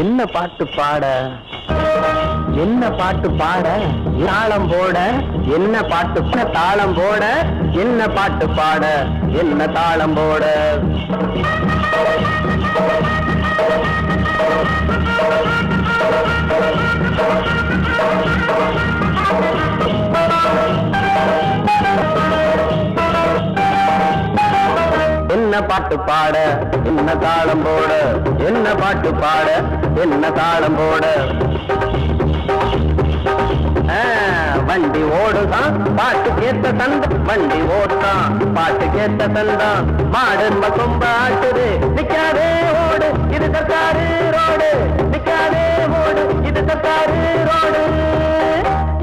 என்ன பாட்டு பாட? என்ன பாட்டு பாட? தாளம் போட? என்ன பாட்டு தாளம் போட? என்ன பாட்டு பாட? என்ன தாளம் போட? பாட்டு பாட என்ன தாளம் போட என்ன பாட்டு பாட என்ன தாளம் போட. வண்டி ஓடுதான் பாட்டு கேட்ட தந்த வண்டி ஓடுதான் பாட்டு கேட்ட தந்தான் மாடு கொம்ப ஆட்டுது நிக்காதே ஓடு இது தத்தாரு ரோடு நிக்காதே ஓடு இது தத்தாரு ரோடு.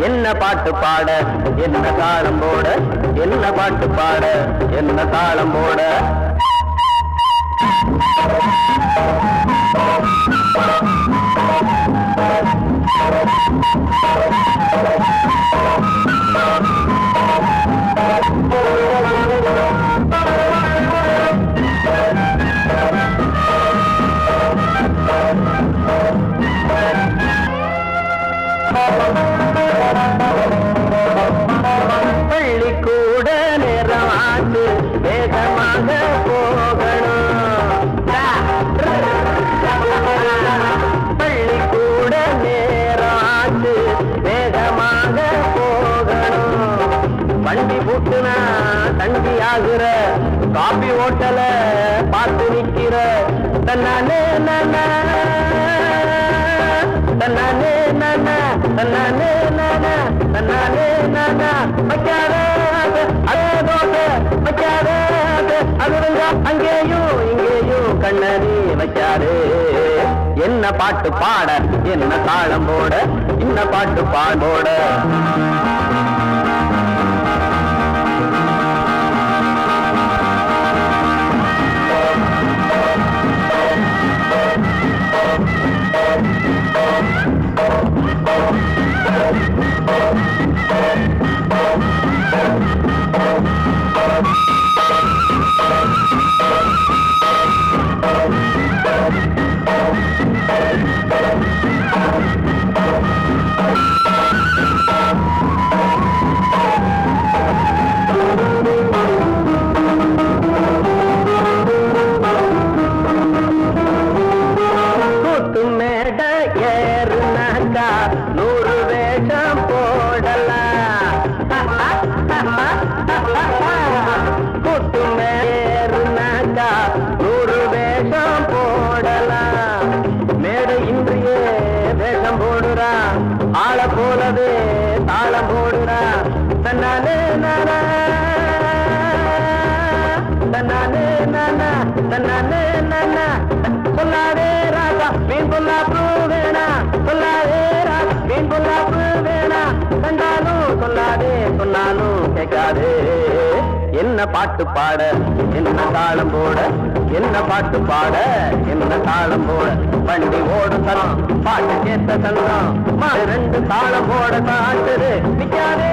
என்ன பாட்டு பாட என்ன தாளம் போட என்ன பாட்டு பாட என்ன தாளம் போட. Thank you. வண்டி போட்டுனா தண்டி ஆகுற. காபி ஓட்டல பார்த்து நிக்கிற. தன்னானே நானா? தன்னானே நானா? தன்னானே நானா? தன்னானே நானா? வைக்காத அதே தோசை வைக்காத அது அங்கேயும் இங்கேயும் கண்ணறி வைக்காது. என்ன பாட்டு பாட என்ன தாளம் போட என்ன பாட்டு பாடோட சொல்லாதே ராஜா மீன் பொல்லாப்பு வேணா சொல்லாதே ராஜா மீன் பொல்லாப்பு வேணா கண்டாலும் சொல்லாதே சொன்னாலும் கேட்காதே என்ன பாட்டு பாட என்ன தாளம் போட? என்ன பாட்டு பாட என்ன தாளம் போட? வண்டி ஓடு தரம் பாட்டு கேட்ட தந்தம் ரெண்டு தாளம் போட காட்டுது நிக்காதே.